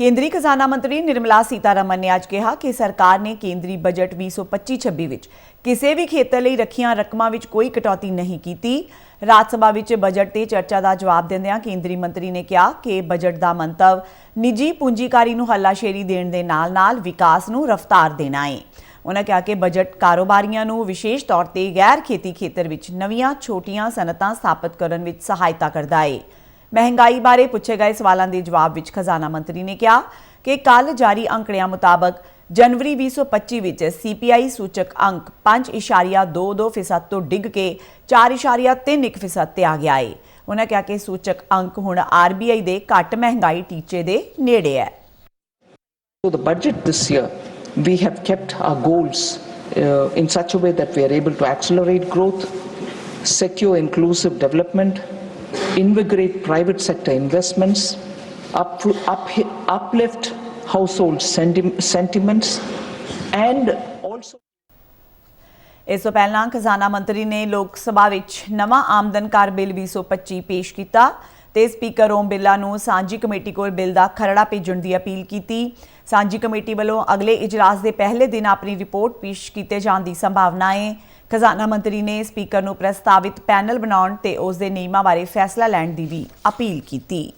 ਕੇਂਦਰੀ ਖਜ਼ਾਨਾ ਮੰਤਰੀ ਨਿਰਮਲਾ ਸੀਤਾਰਮਨ ਨੇ ਅੱਜ ਕਿਹਾ ਕਿ ਸਰਕਾਰ ਨੇ ਕੇਂਦਰੀ ਬਜਟ 2025-26 ਵਿੱਚ ਕਿਸੇ ਵੀ ਖੇਤਰ ਲਈ ਰੱਖੀਆਂ ਰਕਮਾਂ ਵਿੱਚ ਕੋਈ ਕਟੌਤੀ ਨਹੀਂ ਕੀਤੀ। ਰਾਜ ਸਭਾ ਵਿੱਚ ਬਜਟ ਤੇ ਚਰਚਾ ਦਾ ਜਵਾਬ ਦਿੰਦਿਆਂ ਕੇਂਦਰੀ ਮੰਤਰੀ ਨੇ ਕਿਹਾ ਕਿ ਬਜਟ ਦਾ ਮੰਤਵ ਨਿੱਜੀ ਪੂੰਜੀਕਾਰੀ ਨੂੰ ਹੱਲਾਸ਼ੇਰੀ ਦੇਣ ਦੇ ਨਾਲ-ਨਾਲ ਵਿਕਾਸ ਨੂੰ ਰਫ਼ਤਾਰ ਦੇਣਾ ਹੈ ਉਹਨਾਂ ਕਿਹਾ ਕਿ ਬਜਟ ਕਾਰੋਬਾਰੀਆਂ ਨੂੰ ਵਿਸ਼ੇਸ਼ ਤੌਰ ਤੇ ਗੈਰ ਖੇਤੀ ਖੇਤਰ ਵਿੱਚ ਨਵੀਆਂ ਛੋਟੀਆਂ ਸਨਅਤਾਂ ਸਥਾਪਿਤ ਕਰਨ ਵਿੱਚ ਸਹਾਇਤਾ ਕਰਦਾ ਹੈ ਮਹਿੰਗਾਈ ਬਾਰੇ ਪੁੱਛੇ ਗਏ ਸਵਾਲਾਂ ਦੇ ਜਵਾਬ ਵਿੱਚ ਖਜ਼ਾਨਾ ਮੰਤਰੀ ਨੇ ਕਿਹਾ ਕਿ ਕੱਲ ਜਾਰੀ ਅੰਕੜਿਆਂ ਮੁਤਾਬਕ ਜਨਵਰੀ 2025 ਵਿੱਚ CPI ਸੂਚਕ ਅੰਕ 5.22% ਤੋਂ ਡਿੱਗ ਕੇ 4.31% ਤੇ ਆ ਗਿਆ ਹੈ ਉਹਨਾਂ ਕਿਹਾ ਕਿ ਸੂਚਕ ਅੰਕ ਹੁਣ RBI ਦੇ ਘੱਟ ਮਹਿੰਗਾਈ ਟੀਚੇ ਦੇ ਨੇੜੇ ਹੈ So the budget this year, we have kept our goals uh, in such a way that we are able to accelerate growth, secure inclusive development, invigorate private sector investments, up, up, uplift household senti- sentiments, and also. ਇਸ ਤੋਂ ਪਹਿਲਾਂ ਖਜ਼ਾਨਾ ਮੰਤਰੀ ਨੇ ਲੋਕ ਸਭਾ ਵਿੱਚ ਨਵਾਂ ਆਮਦਨ ਕਰ ਬਿੱਲ 2025 ਪੇਸ਼ ਕੀਤਾ ਤੇ ਸਪੀਕਰ ਓਮ ਬਿਰਲਾ ਨੂੰ ਸਾਂਝੀ ਕਮੇਟੀ ਕੋਲ ਬਿੱਲ ਦਾ ਖਰੜਾ ਭੇਜਣ ਦੀ ਅਪੀਲ ਕੀਤੀ। ਸਾਂਝੀ ਕਮੇਟੀ ਵੱਲੋਂ ਅਗਲੇ ਇਜਲਾਸ ਦੇ ਪਹਿਲੇ ਦਿਨ ਆਪਣੀ ਰਿਪੋਰਟ ਪੇਸ਼ ਕੀਤੇ ਜਾਣ ਦੀ ਸੰਭਾਵਨਾ ਹੈ ਖਜ਼ਾਨਾ ਮੰਤਰੀ ਨੇ ਸਪੀਕਰ ਨੂੰ ਪ੍ਰਸਤਾਵਿਤ ਪੈਨਲ ਬਣਾਉਣ ਤੇ ਉਸ ਦੇ ਨਿਯਮਾਂ ਬਾਰੇ ਫੈਸਲਾ ਲੈਣ ਦੀ ਵੀ ਅਪੀਲ ਕੀਤੀ।